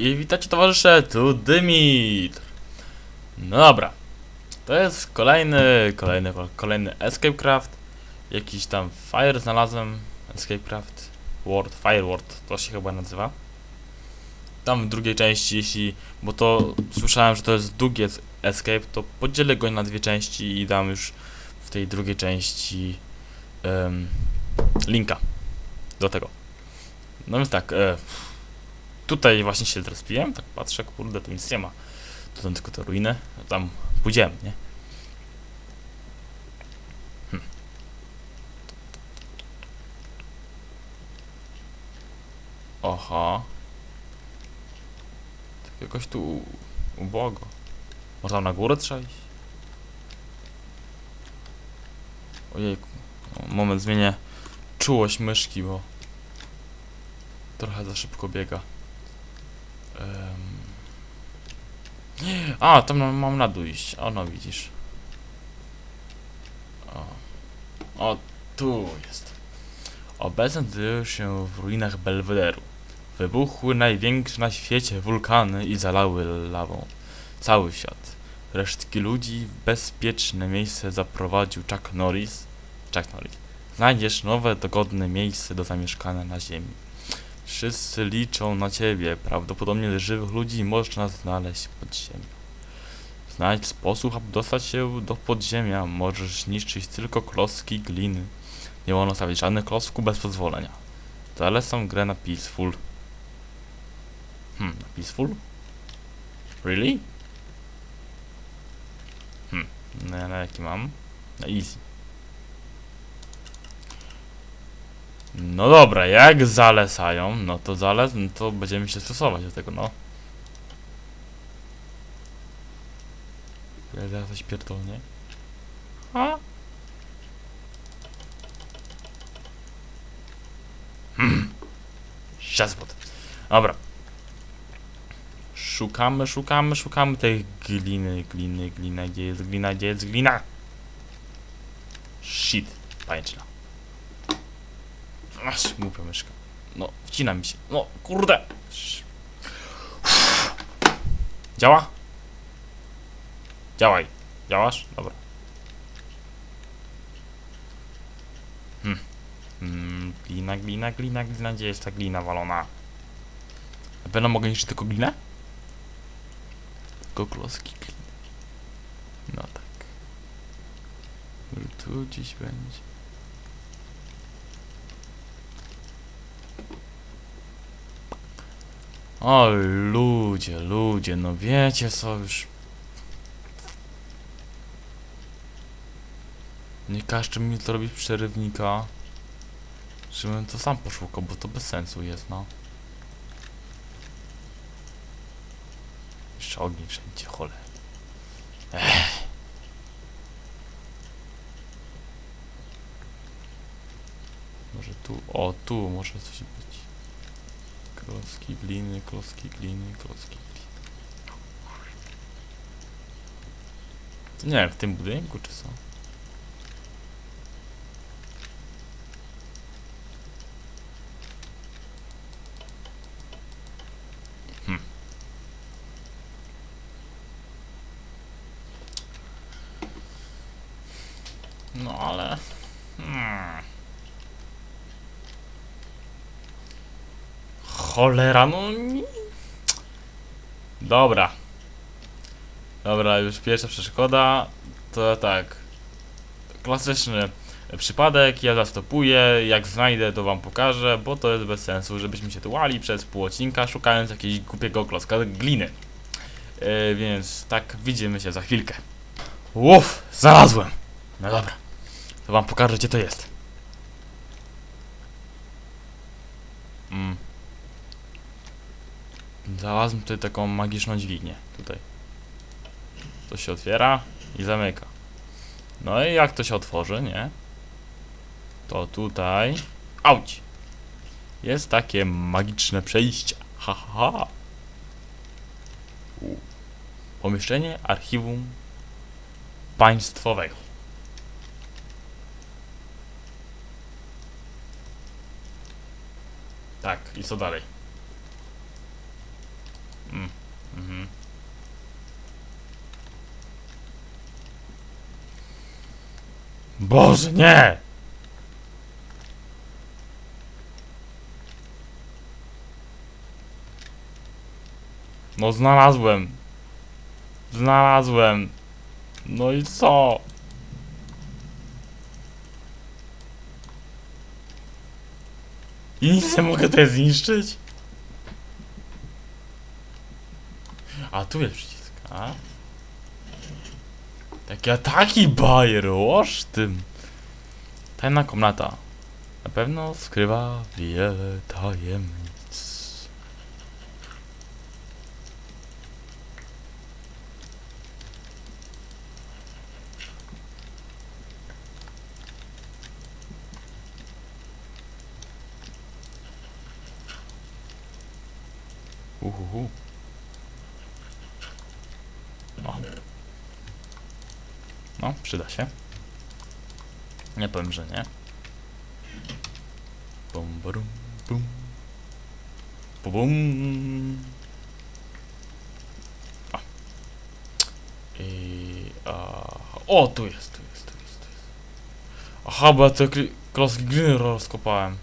I witajcie towarzysze, tu Dymitr. No dobra. To jest kolejny, kolejny, kolejny Escapecraft. Jakiś tam Fire znalazłem. Escapecraft. World, Fire World, to się chyba nazywa. Tam w drugiej części, jeśli, bo to słyszałem, że to jest długi es- Escape, to podzielę go na dwie części i dam już w tej drugiej części em, linka do tego. No więc tak, e, tutaj właśnie się zrespiłem, tak patrzę, kurde, tu nic nie ma. Tu są tylko te ruiny, tam pójdziemy, nie? Hm. Oha. Tak jakoś tu ubogo. Może tam na górę trzeba iść? Ojejku. Moment, zmienię czułość myszki, bo trochę za szybko biega. A, tam mam- na dół iść. O, no widzisz. O, o tu jest. Obecnie znajdują się w ruinach Belwederu. Wybuchły największe na świecie wulkany i zalały lawą cały świat. Resztki ludzi w bezpieczne miejsce zaprowadził Chuck Norris. Chuck Norris. Znajdziesz nowe, dogodne miejsce do zamieszkania na ziemi. Wszyscy liczą na ciebie. Prawdopodobnie żywych ludzi można znaleźć pod ziemią. Znajdź sposób, aby dostać się do podziemia. Możesz niszczyć tylko klocki gliny. Nie wolno stawiać żadnych klocków bez pozwolenia. Zalecam grę na Peaceful. Hmm, na Peaceful? Really? Hmm, na, na jaki mam? Na Easy. No dobra, jak zalecają, no to zalec, no to będziemy się stosować do tego, no. Ja coś pierdolnie. A? Hmm. Siazbot. Dobra. Szukamy, szukamy, szukamy tej gliny, gliny, glina, gdzie jest glina, gdzie jest glina? Shit, pajęczyna. Aż, głupia myszka. No, wcina mi się. No, kurde. Działa? Działaj. Działasz? Dobra. Hmm. Mm, glina, glina, glina, glina. Gdzie jest ta glina walona? Na pewno mogę niszczyć tylko glinę? Tylko gliny. No tak. Tu gdzieś będzie. O ludzie, ludzie, no wiecie co już. Nie każcie mi to robić przerywnika. Żebym to sam poszukał, bo to bez sensu jest, no. Jeszcze ogień wszędzie, cholera. Może tu, o tu może coś być. Klocki gliny, klocki gliny, klocki gliny. To nie wiem, w tym budynku czy co? Hmm. No ale... Hmm. Cholera, no. Dobra. Dobra, już pierwsza przeszkoda. To tak. Klasyczny przypadek, ja zastopuję, jak znajdę to wam pokażę, bo to jest bez sensu, żebyśmy się tułali przez pół odcinka, szukając jakiegoś głupiego klocka gliny. Yy, więc tak, widzimy się za chwilkę. Uff, znalazłem! No dobra, to wam pokażę gdzie to jest. Mm. Znalazłem tutaj taką magiczną dźwignię. Tutaj. To się otwiera i zamyka. No i jak to się otworzy, nie? To tutaj. Auć! Jest takie magiczne przejście. Ha, ha, ha. Pomieszczenie archiwum państwowego. Tak, i co dalej? Boże, nie! No znalazłem. Znalazłem. No i co? I nic nie mogę tutaj zniszczyć? A tu jest przycisk, a? Takie ataki bajer, łoż tym. Tajna komnata. Na pewno skrywa wiele tajemnic. Uhuhu. O. No, przyda się. Nie powiem, że nie. Bum, bum. Bu, bum. O. I, a, o, tu jest, tu jest, tu jest, tu jest. Aha, bo ja te klocki gliny rozkopałem.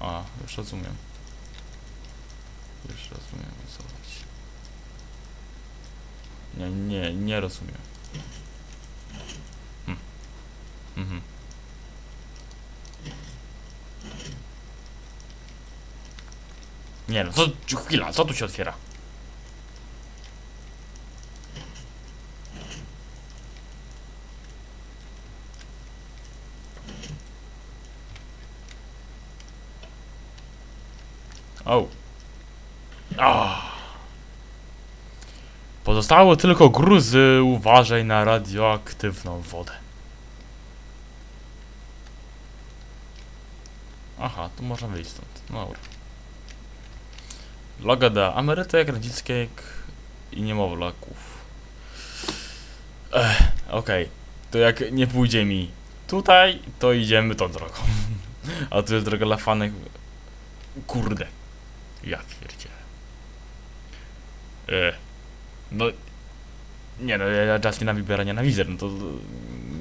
A, już rozumiem. Już rozumiem, o co chodzi. Nie, nie, rozumiem. Hm. Mhm. Nie no, co, chwila, co tu się otwiera? O. Ah. Pozostało tylko gruzy. Uważaj na radioaktywną wodę. Aha, tu można wyjść stąd. No dobra. Loga dla emerytek, rodzickiek i niemowlaków. Ech, okej. To jak nie pójdzie mi tutaj, to idziemy tą drogą. A tu jest droga dla fanek. Kurde. Ja pierdzielę. E, no... Nie no, ja Justina Biebera nienawidzę, no to...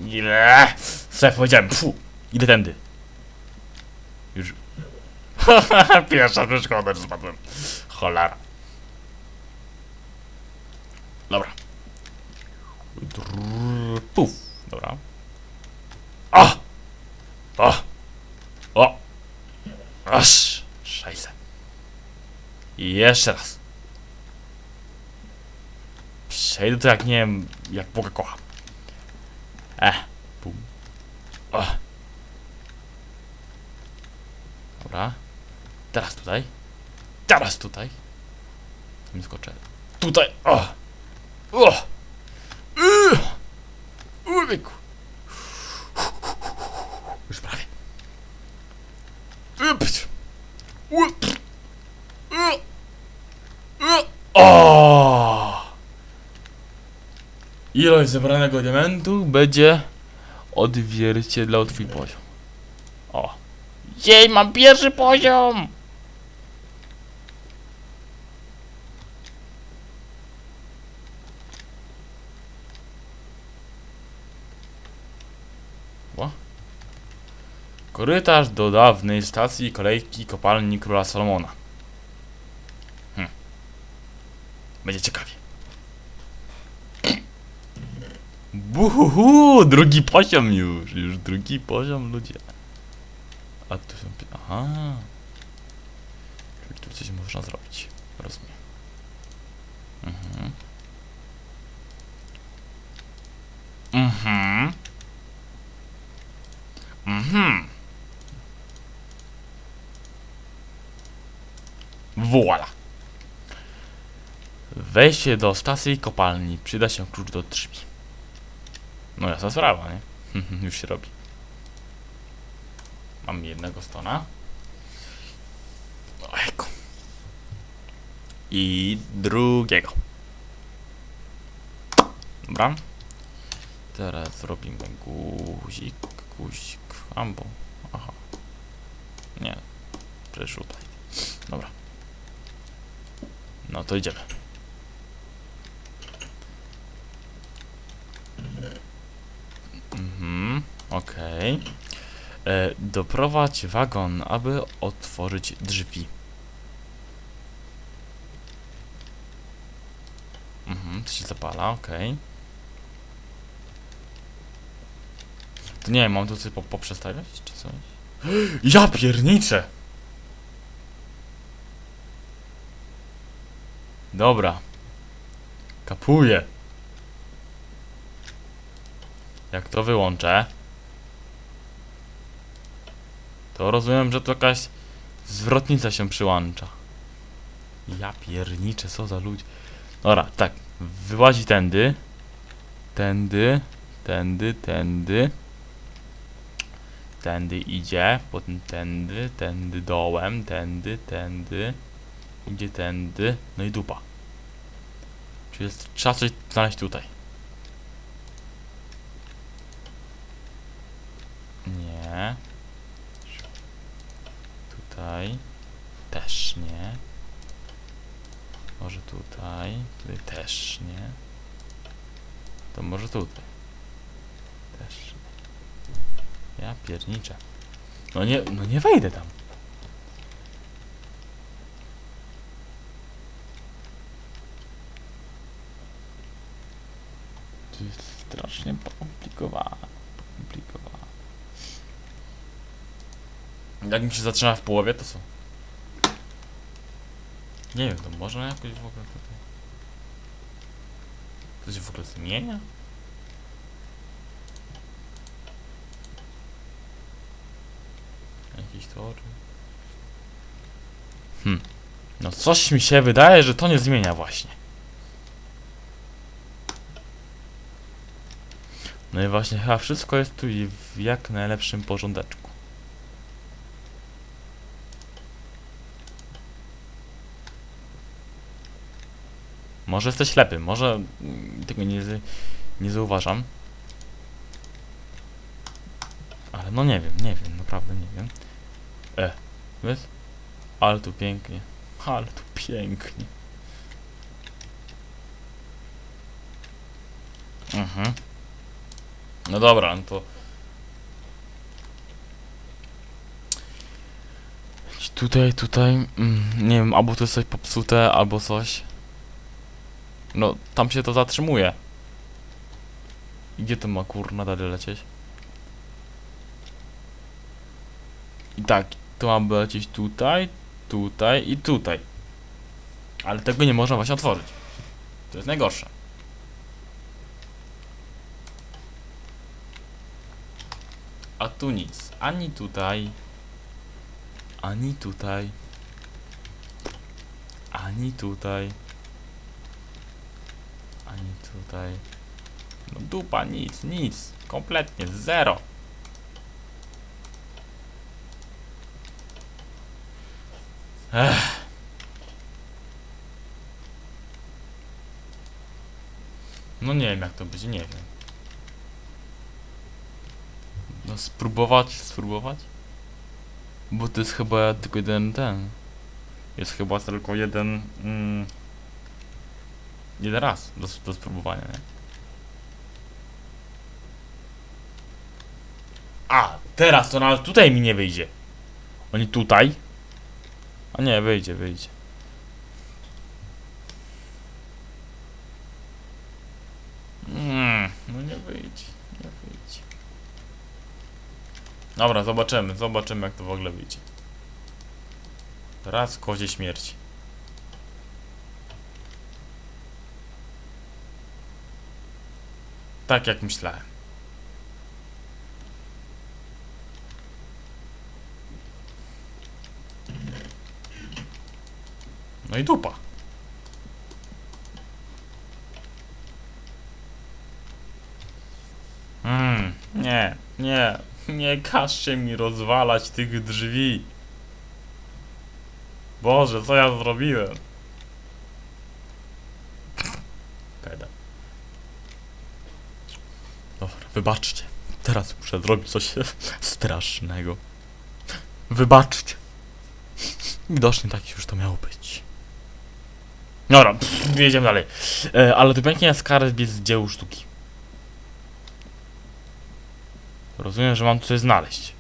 Ile? Co ja powiedziałem? Pfu! Idę tędy. Już... Pierwsza przeszkoda, że spadłem. Cholera. Dobra. Puf. Dobra. O! O! O! Aż! Szajse. I jeszcze raz. Przejdę to jak nie wiem, jak Boga kocham. E. Pum. O. Dobra. Teraz tutaj. Teraz tutaj. Nie skoczę. Tutaj. O. O. Yy. Łyku. Ilość zebranego diamentu będzie odzwierciedlał twój poziom. O! Jej, mam pierwszy poziom! O. Korytarz do dawnej stacji kolejki kopalni Króla Salomona. Będzie ciekawie. Buhuhu, drugi poziom już, już drugi poziom ludzie. A tu są... Aha. Czyli tu coś można zrobić. Rozumiem. Mhm. Mhm. Mhm. Voila. Wejście do stacji kopalni. Przyda się klucz do drzwi. No jasna sprawa, nie? Już się robi. Mam jednego stona. Ojku. I drugiego. Dobra. Teraz zrobimy guzik, guzik, albo... Aha. Nie. Tutaj. Dobra. No to idziemy. Okej. E, Doprowadź wagon, aby otworzyć drzwi. Mhm, to się zapala, okej. To nie wiem, mam tu coś po, poprzestawiać, czy coś? Ja pierniczę! Dobra. Kapuję. Jak to wyłączę, to rozumiem, że to jakaś zwrotnica się przyłącza. Ja pierniczę, co za ludzi. Dobra, tak. Wyłazi tędy. Tędy. Tędy, tędy. Tędy idzie, potem tędy, tędy dołem, tędy, tędy. Idzie tędy, no i dupa. Czyli jest, trzeba coś znaleźć tutaj. Nie. Tutaj. Też nie. Może tutaj. Tutaj też nie. To może tutaj. Też nie. Ja pierniczę. No nie, no nie wejdę tam. To jest strasznie pokomplikowane. Jak mi się zaczyna w połowie, to co? Nie wiem, to można jakoś w ogóle tutaj... To się w ogóle zmienia? Jakiś tory? Hm. No coś mi się wydaje, że to nie zmienia właśnie. No i właśnie chyba wszystko jest tu i w jak najlepszym porządeczku. Może jesteś ślepy, może mm, tego nie, nie zauważam. Ale no nie wiem, nie wiem, naprawdę nie wiem. E, wiesz? Ale tu pięknie. Ale tu pięknie. Mhm. No dobra, no to... Tutaj, tutaj, mm, nie wiem, albo to jest coś popsute, albo coś. No, tam się to zatrzymuje. I Gdzie to ma kurna dalej lecieć? I tak, to ma lecieć tutaj, tutaj i tutaj. Ale tego nie można właśnie otworzyć. To jest najgorsze. A tu nic. Ani tutaj. Ani tutaj. Ani tutaj. Ani tutaj. No dupa, nic, nic. Kompletnie, zero. Ech. No nie wiem jak to będzie, nie wiem. No spróbować, spróbować? Bo to jest chyba tylko jeden ten. Jest chyba tylko jeden. Mm, jeden raz do, do spróbowania, nie? A, teraz to nawet tutaj mi nie wyjdzie. Oni tutaj? A nie, wyjdzie, wyjdzie. Mm, no nie wyjdzie, nie wyjdzie. Dobra, zobaczymy, zobaczymy jak to w ogóle wyjdzie. Raz kozie śmierci. Tak jak myślałem. No i dupa. Mm, nie, nie, nie każcie mi rozwalać tych drzwi. Boże, co ja zrobiłem? Peda. Dobra, wybaczcie. Teraz muszę zrobić coś strasznego. Wybaczcie. Widocznie tak już to miało być. Dobra, pff, jedziemy dalej. E, ale tu pięknie jest skarb z dzieł sztuki. Rozumiem, że mam coś znaleźć.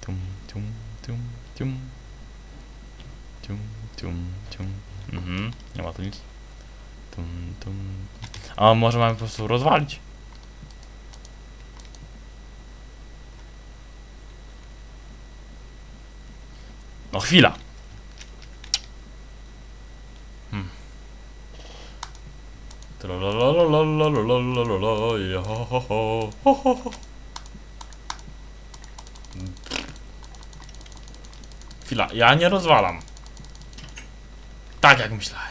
Tum, tum, tum, tum. Tum, tum, tum. Mhm, nie ma tu nic. Tum, tum. A może mamy po prostu rozwalić? No chwila. Hmm. Chwila, ja nie rozwalam. Tak jak myślałem.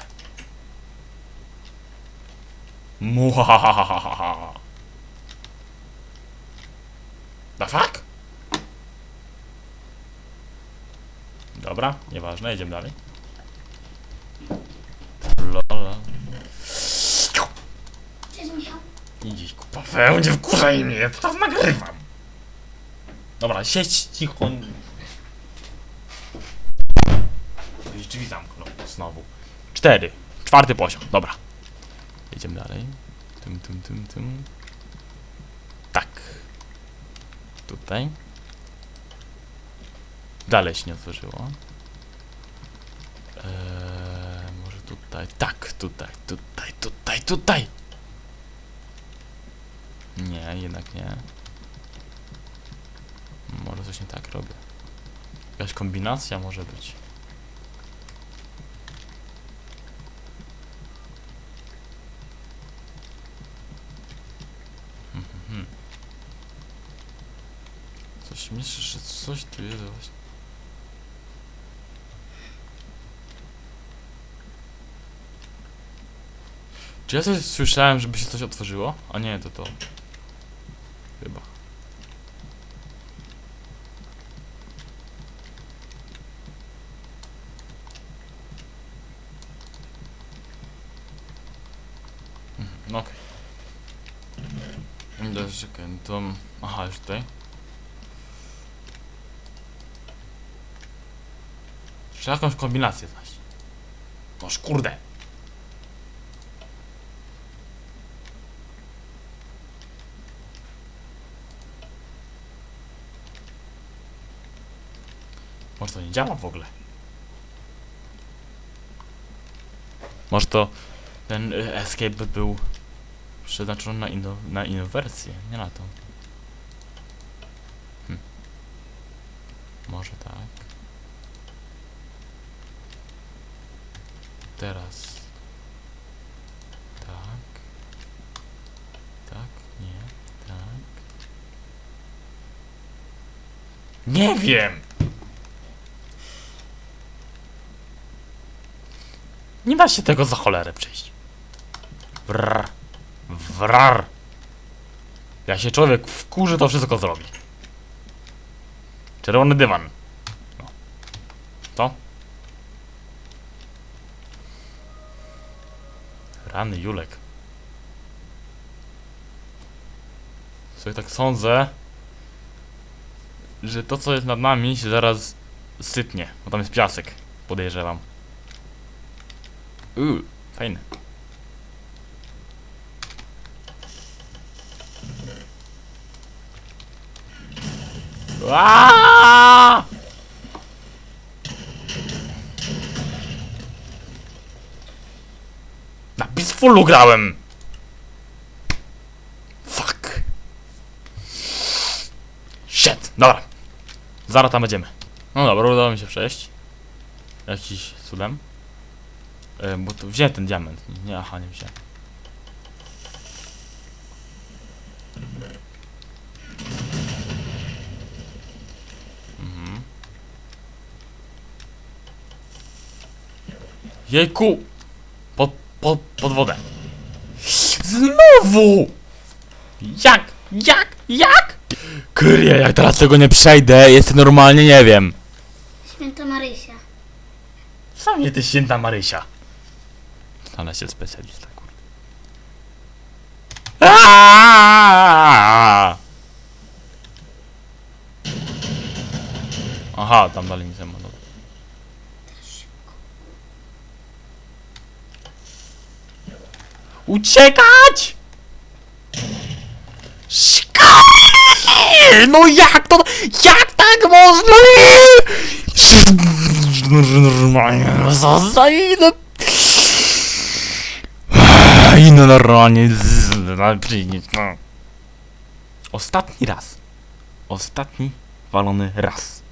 Muhahahaha. The fuck? Dobra, nieważne, jedziemy dalej. Lola. Idź kupa, będzie wkurzaj mnie, teraz nagrywam. Dobra, siedź cicho. Drzwi zamknął znowu. Cztery. Czwarty poziom, dobra. Jedziemy dalej. Tym, tym, tym, tym. Tak. Tutaj. Dalej się nie otworzyło. Eee, może tutaj. Tak, tutaj, tutaj, tutaj, tutaj. Nie, jednak nie. Może coś nie tak robię. Jakaś kombinacja może być. Mhm. Myślisz, że coś tu jest właśnie. Czy ja coś słyszałem, żeby się coś otworzyło? A nie, to to. Chyba. Mhm, okej. Okay. Czekaj, no to... Aha, już tutaj. Trzeba jakąś kombinację znaleźć. Noż kurde. Może to nie działa w ogóle. Może to ten y, escape był przeznaczony na, inno, inną wersję, nie na tą. Hm. Może tak. Teraz. Tak. Tak, nie, tak. Nie wiem! Nie da się tego za cholerę przejść. Wrr. Wrar. Jak się człowiek wkurzy, to wszystko zrobi. Czerwony dywan. Rany Julek. Sobie tak sądzę, że to co jest nad nami się zaraz sypnie, bo tam jest piasek, podejrzewam. Uuu, fajne. Aaaa! Peacefulu grałem! Fuck. Shit, dobra. Zaraz tam będziemy. No dobra, udało mi się przejść. Jakiś cudem. E, bo to wziąłem ten diament. Nie, aha, nie wziąłem. Mhm. Jejku! Pod, pod, wodę. Znowu! Jak? Jak? Jak? Kryje, jak teraz tego nie przejdę, jest normalnie, nie wiem. Święta Marysia. Sam nie ty święta Marysia. Ale się specjalista, kurde. Aaaa! Aha, tam dalej nic nie ma. Dobra. Uciekać! Szka- No jak to, jak tak można? Za inne... I no normalnie... Ostatni raz. Ostatni walony raz.